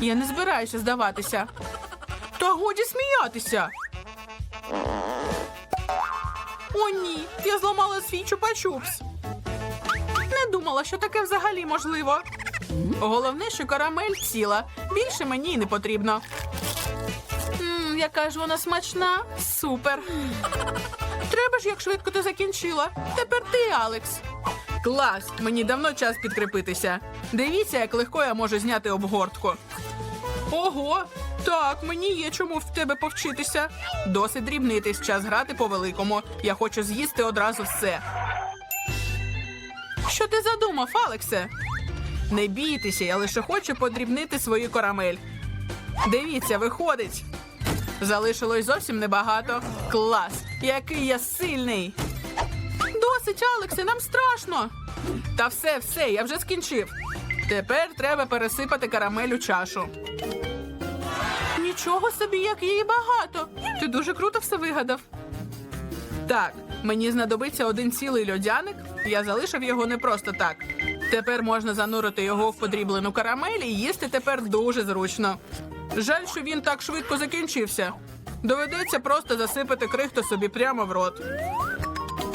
Я не збираюся здаватися. Та годі сміятися. О, ні, я зламала свій чупа-чупс. Не думала, що таке взагалі можливо. Головне, що карамель ціла. Більше мені й не потрібно. Мм, яка ж вона смачна. Супер. Треба ж, як швидко ти закінчила. Тепер ти, Алекс. Клас! Мені давно час підкріпитися. Дивіться, як легко я можу зняти обгортку. Ого! Так, мені є чому в тебе повчитися. Досить дрібнитись, час грати по великому. Я хочу з'їсти одразу все. Що ти задумав, Алексе? Не бійтеся, я лише хочу подрібнити свою карамель. Дивіться, виходить. Залишилось зовсім небагато. Клас! Який я сильний! Досить, Алексе, нам страшно. Та все, все, я вже скінчив. Тепер треба пересипати карамель у чашу. Нічого собі, як її багато. Ти дуже круто все вигадав. Так, мені знадобиться один цілий льодяник. Я залишив його не просто так. Тепер можна занурити його в подріблену карамель і їсти тепер дуже зручно. Жаль, що він так швидко закінчився. Доведеться просто засипати крихту собі прямо в рот.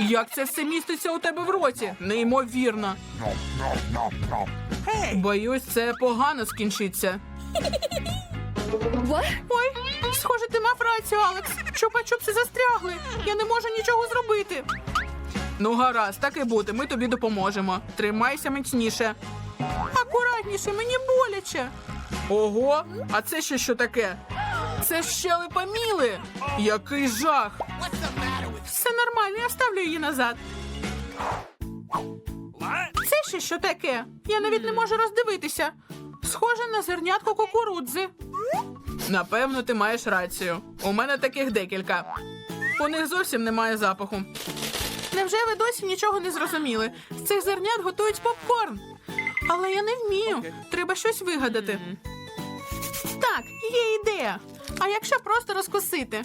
Як це все міститься у тебе в роті? Неймовірно. Боюсь, це погано скінчиться. Ой, схоже, ти мав рацію, Алекс. Чупа-чупси застрягли. Я не можу нічого зробити. Ну, гаразд, так і бути, ми тобі допоможемо. Тримайся міцніше. Акуратніше, мені боляче. Ого, а це ще що таке? Це ж щелепа Міли. Який жах. Все нормально, я вставлю її назад. Це ще що таке? Я навіть не можу роздивитися. Схоже на зернятко кукурудзи. Напевно, ти маєш рацію. У мене таких декілька. У них зовсім немає запаху. Невже ви досі нічого не зрозуміли? З цих зернят готують попкорн. Але я не вмію. Треба щось вигадати. Так, є ідея. А якщо просто розкусити?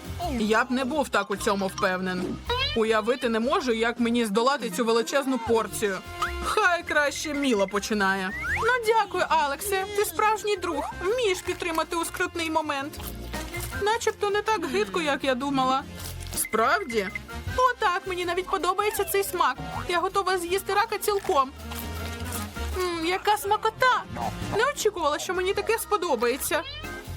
Я б не був так у цьому впевнений. Уявити не можу, як мені здолати цю величезну порцію. Хай краще Міла починає. Ну дякую, Алексе. Ти справжній друг. Вмієш підтримати у скрутний момент. Начебто не так гидко, як я думала. Справді? О, так, мені навіть подобається цей смак. Я готова з'їсти рака цілком. М, яка смакота! Не очікувала, що мені таке сподобається.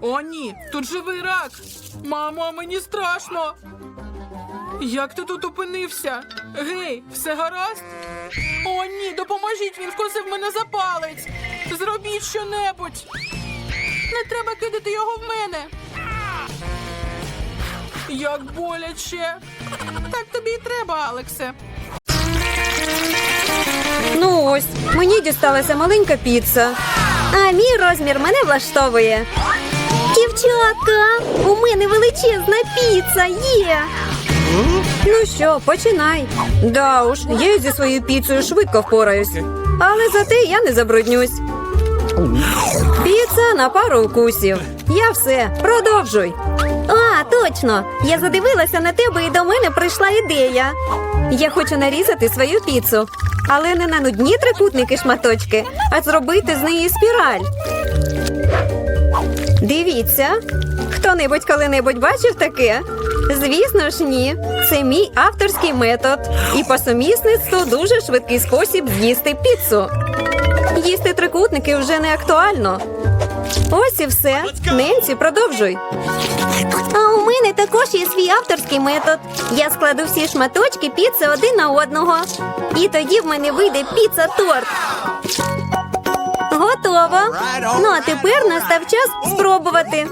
О, ні, тут живий рак. Мамо, мені страшно. Як ти тут опинився? Гей, все гаразд? О, ні, допоможіть, він вкусив мене за палець. Зробіть щонебудь. Не треба кидати його в мене. Як боляче. Так тобі і треба, Алексе. Ну ось, мені дісталася маленька піца. А мій розмір мене влаштовує. Дівчатка, у мене величезна піца є. Ну що, починай. Да уж, я зі своєю піцею швидко впораюсь. Але зате я не забруднюсь. Піца на пару укусів. Я все, продовжуй. А, точно. Я задивилася на тебе і до мене прийшла ідея. Я хочу нарізати свою піцу, але не на нудні трикутники шматочки, а зробити з неї спіраль. Дивіться, хто-небудь коли-небудь бачив таке? Звісно ж, ні. Це мій авторський метод. І по сумісництву дуже швидкий спосіб з'їсти піцу. Їсти трикутники вже не актуально. Ось і все. Ненсі, продовжуй. А у мене також є свій авторський метод. Я складу всі шматочки піци один на одного. І тоді в мене вийде піца-торт. Готово. Ну а тепер настав час спробувати.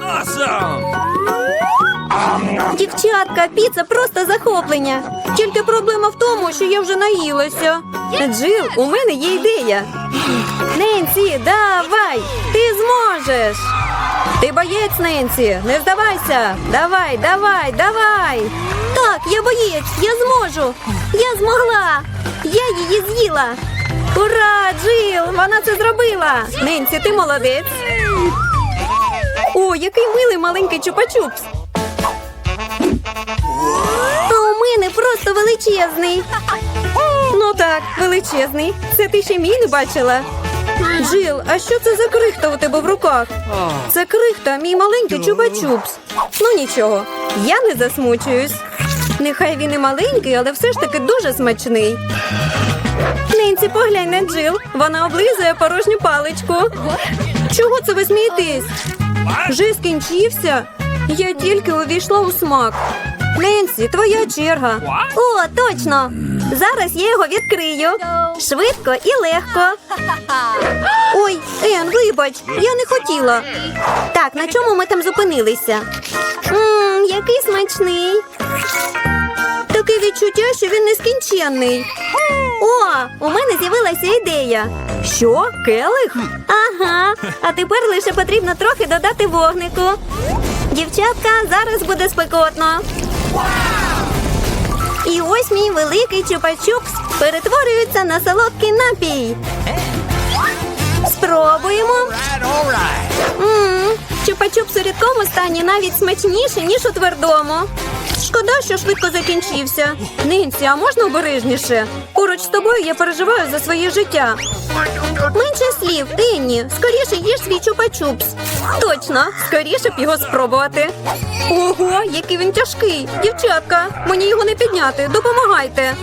Дівчатка, піца просто захоплення. Тільки проблема в тому, що я вже наїлася. Джил, у мене є ідея. Ненсі, давай! Ти зможеш! Ти боєць, Ненсі, не здавайся! Давай, давай, давай! Так, я боєць, я зможу! Я змогла! Я її з'їла! Ура, Джил! Вона це зробила! Ненсі, ти молодець! О, який милий маленький чупа-чупс! А у мене просто величезний. Ну так, величезний. Це ти ще мій не бачила. Джил, а що це за крихта у тебе в руках? Це крихта, мій маленький чупа-чупс. Ну нічого, я не засмучуюсь. Нехай він і маленький, але все ж таки дуже смачний. Ненці, поглянь на Джил. Вона облизує порожню паличку. Чого це ви смієтесь? Вже скінчився? Я тільки увійшла у смак. Ненсі, твоя черга. О, точно. Зараз я його відкрию. Швидко і легко. Ой, Ен, вибач, я не хотіла. Так, на чому ми там зупинилися? Ммм, який смачний. Таке відчуття, що він нескінченний. О, у мене з'явилася ідея. Що? Келих? Ага. А тепер лише потрібно трохи додати вогнику. Дівчатка, зараз буде спекотно. І ось мій великий чупа-чупс перетворюється на солодкий напій. Спробуємо. Мм, чупа-чупс у рідкому стані навіть смачніше, ніж у твердому. Шкода, що швидко закінчився. Нинці, а можна обережніше? Поруч з тобою я переживаю за своє життя. Менше слів, Енні, скоріше їж свій чупа-чупс. Точно, скоріше б його спробувати. Ого, який він тяжкий. Дівчатка, мені його не підняти. Допомагайте.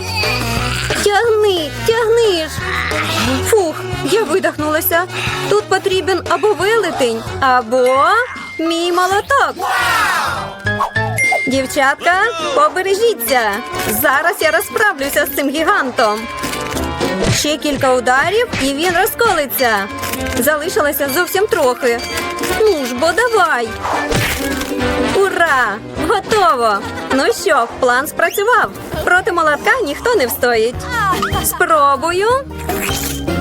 Тягни, тягни ж. Фух, я видихнулася. Тут потрібен або велетень, або мій молоток. Дівчатка, побережіться. Зараз я розправлюся з цим гігантом. Ще кілька ударів, і він розколиться. Залишилося зовсім трохи. Ну ж бо давай. Ура! Готово! Ну що, план спрацював. Проти молотка ніхто не встоїть. Спробую.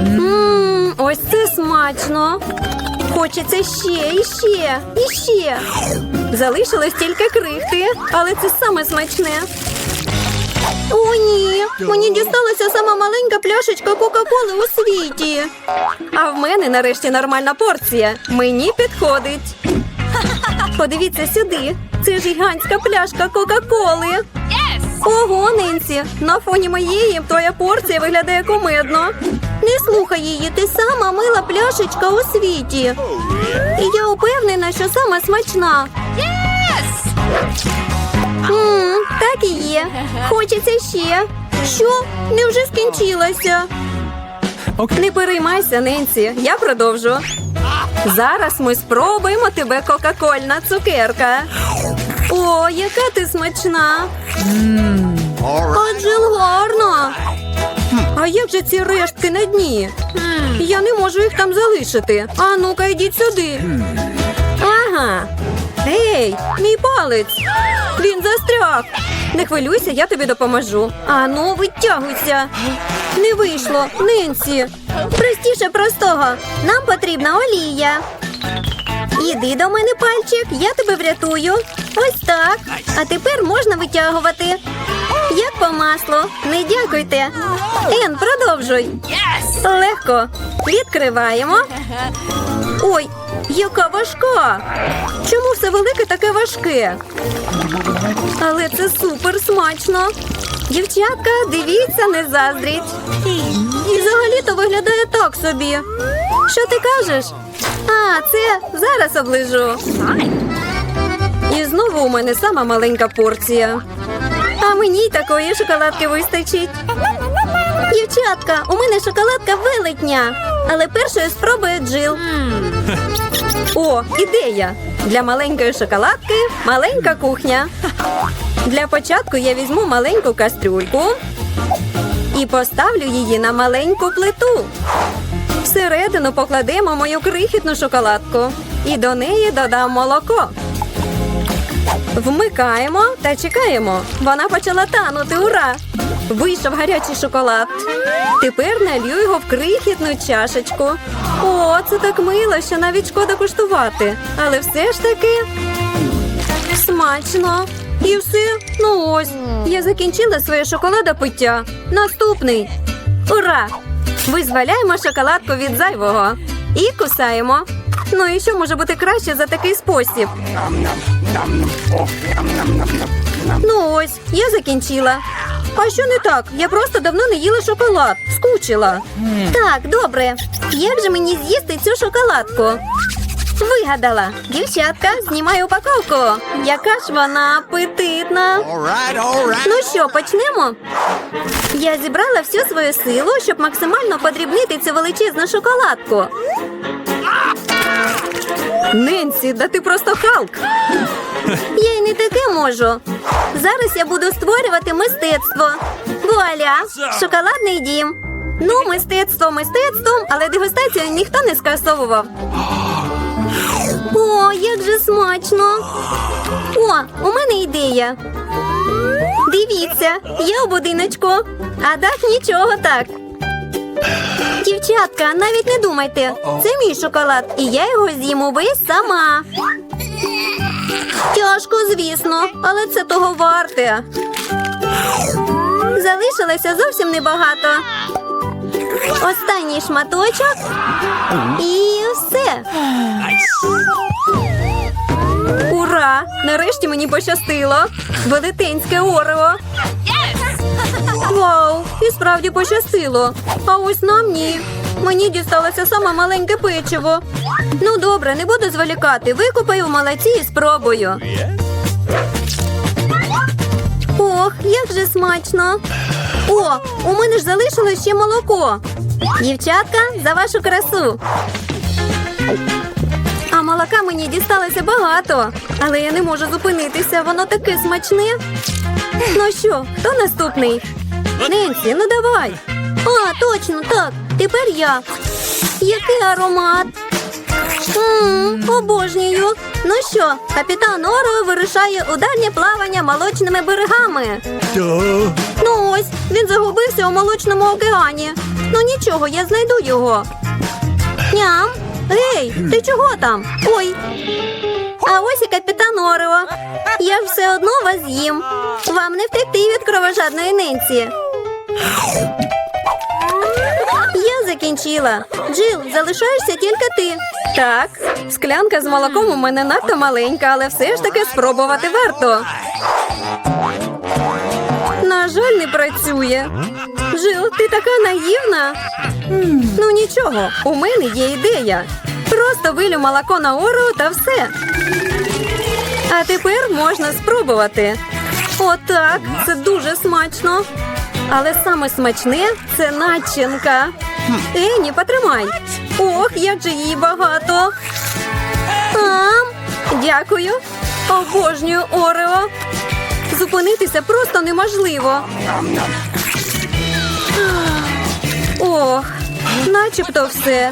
Мм, ось це смачно. Хочеться ще, і ще, і ще. Залишилось тільки крихти, але це саме смачне. О, ні, мені дісталася сама маленька пляшечка Кока-Коли у світі. А в мене нарешті нормальна порція. Мені підходить. Подивіться сюди. Це гігантська пляшка Кока-Коли. Ого, Ненсі, на фоні моєї твоя порція виглядає кумедно. Не слухай її, ти сама мила пляшечка у світі. І я упевнена, що сама смачна. Мм, так і є. Хочеться ще. Що? Невже скінчилося? Не переймайся, Ненсі, я продовжу. Зараз ми спробуємо тебе кока-кольна цукерка. О, яка ти смачна! Адже гарно. А як же ці рештки на дні? Я не можу їх там залишити. А ну-ка, йдіть сюди. Ага. Ей, мій палець. Він застряг. Не хвилюйся, я тобі допоможу. А ну, витягуйся. Не вийшло, Ненсі. Простіше простого. Нам потрібна олія. Іди до мене, пальчик, я тебе врятую. Ось так. А тепер можна витягувати. Як по маслу. Не дякуйте. Ен, продовжуй. Легко. Відкриваємо. Ой, яка важка. Чому все велике таке важке? Але це супер смачно. Дівчатка, дивіться, не заздріть. І взагалі-то виглядає так собі. Що ти кажеш? А, це зараз оближу. І знову у мене сама маленька порція. А мені такої шоколадки вистачить. Дівчатка, у мене шоколадка велетня. Але першою спробує Джил. О, ідея! Для маленької шоколадки маленька кухня. Для початку я візьму маленьку кастрюльку і поставлю її на маленьку плиту. Всередину покладемо мою крихітну шоколадку і до неї додам молоко. Вмикаємо та чекаємо. Вона почала танути. Ура! Вийшов гарячий шоколад. Тепер налью його в крихітну чашечку. О, це так мило, що навіть шкода куштувати. Але все ж таки смачно. І все. Ну ось. Я закінчила своє шоколадопиття. Наступний. Ура! Визволяємо шоколадку від зайвого. І кусаємо. Ну і що може бути краще за такий спосіб? Ну ось, я закінчила. А що не так? Я просто давно не їла шоколад. Скучила. Так, добре. Як же мені з'їсти цю шоколадку? Вигадала. Дівчатка, знімаю упаковку. Яка ж вона апетитна. All right, all right. Ну що, почнемо? Я зібрала всю свою силу, щоб максимально подрібнити цю величезну шоколадку. Ненсі, да ти просто Халк. Я й не таке можу. Зараз я буду створювати мистецтво. Вуаля! Шоколадний дім. Ну, мистецтво мистецтвом, але дегустацію ніхто не скасовував. О, як же смачно! О, у мене ідея. Дивіться, я у будиночку, а дах нічого так. Дівчатка, навіть не думайте. Це мій шоколад, і я його з'їм увесь сама. Тяжко, звісно, але це того варте. Залишилося зовсім небагато. Останній шматочок і все. Ура! Нарешті мені пощастило. Велетенське орео. Вау! І справді пощастило. А ось нам ні. Мені дісталося саме маленьке печиво. Ну добре, не буду зволікати. Викупаю в молоці і спробую. Ох, як же смачно. О, у мене ж залишилось ще молоко. Дівчатка, за вашу красу. А молока мені дісталося багато, але я не можу зупинитися, воно таке смачне. Ну що, хто наступний? Ненсі, ну давай. А, точно, так. Тепер я. Який аромат? Мм, обожнюю. Ну що, капітан Оро вирушає у дальнє плавання молочними берегами. Duh. Ну ось, він загубився у молочному океані. Ну нічого, я знайду його. Ням. Гей, ти чого там? Ой. А ось і капітан Орео. Я ж все одно вас з'їм. Вам не втекти від кровожадної ненці. Я закінчила. Джил, залишаєшся тільки ти. Так, склянка з молоком у мене надто маленька, але все ж таки спробувати варто. На жаль, не працює. Жил, ти така наївна. Ну нічого, у мене є ідея. Просто вилю молоко на ору та все. А тепер можна спробувати. Отак, це дуже смачно. Але саме смачне це начинка. Ені, потримай. Ох, як же її багато. Ам, дякую. Обожнюю Орео. Зупинитися просто неможливо. Ох, начебто все.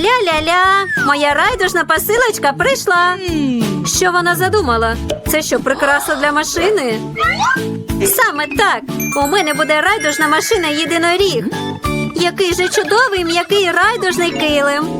Ля-ля-ля, моя райдужна посилочка прийшла. Що вона задумала? Це що, прикраса для машини? Саме так. У мене буде райдужна машина єдиноріг. Який же чудовий м'який райдужний килим.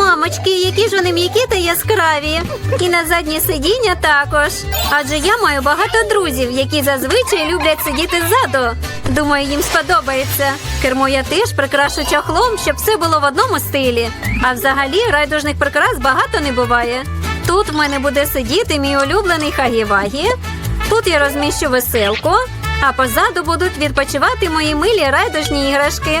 Мамочки, які ж вони м'які та яскраві. І на заднє сидіння також. Адже я маю багато друзів, які зазвичай люблять сидіти ззаду. Думаю, їм сподобається. Кермо я теж прикрашу чохлом, щоб все було в одному стилі. А взагалі райдужних прикрас багато не буває. Тут в мене буде сидіти мій улюблений Хагівагі. Тут я розміщу веселку, а позаду будуть відпочивати мої милі райдужні іграшки.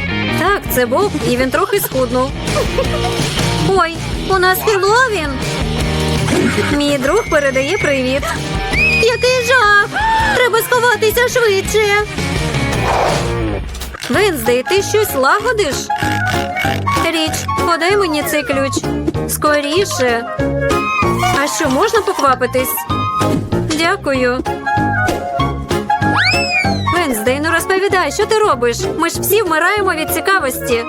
Так, це був, і він трохи схуднув. Ой, у нас Хеллоуін. Мій друг передає привіт. Який жах! Треба сховатися швидше. Венздей, ти щось лагодиш? Річ, подай мені цей ключ. Скоріше. А що, можна поквапитись? Дякую. Венздей, ну розповідай, що ти робиш? Ми ж всі вмираємо від цікавості.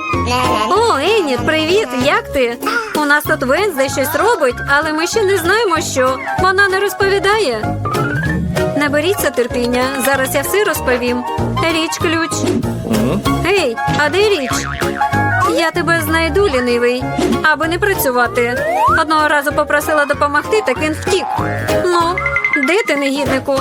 О, Еніт, привіт! Як ти? У нас тут Венздей щось робить, але ми ще не знаємо, що. Вона не розповідає. Наберіться терпіння, зараз я все розповім. Річ ключ. Гей, а де річ? Я тебе знайду, лінивий, аби не працювати. Одного разу попросила допомогти, так він втік. Ну, де ти, негіднику?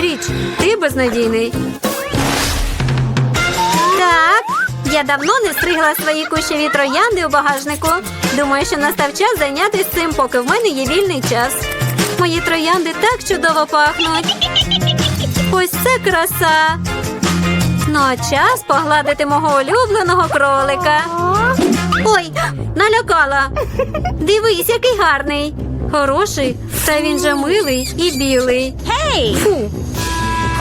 Річ, ти безнадійний. Так, я давно не стригла свої кущеві троянди у багажнику. Думаю, що настав час зайнятися цим, поки в мене є вільний час. Мої троянди так чудово пахнуть. Ось це краса. Ну, а час погладити мого улюбленого кролика. Ой, налякала. Дивись, який гарний. Хороший, та він же милий і білий. Гей! Фу.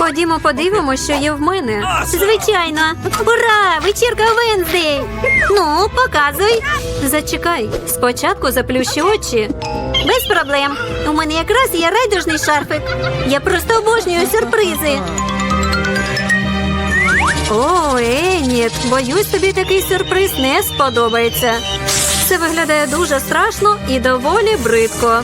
Ходімо, подивимося, що є в мене. Звичайно. Ура! Вечірка Венздей! Ну, показуй. Зачекай, спочатку заплющи очі. Без проблем. У мене якраз є райдужний шарфик. Я просто обожнюю сюрпризи. О, Еніт, боюсь, тобі такий сюрприз не сподобається. Це виглядає дуже страшно і доволі бридко.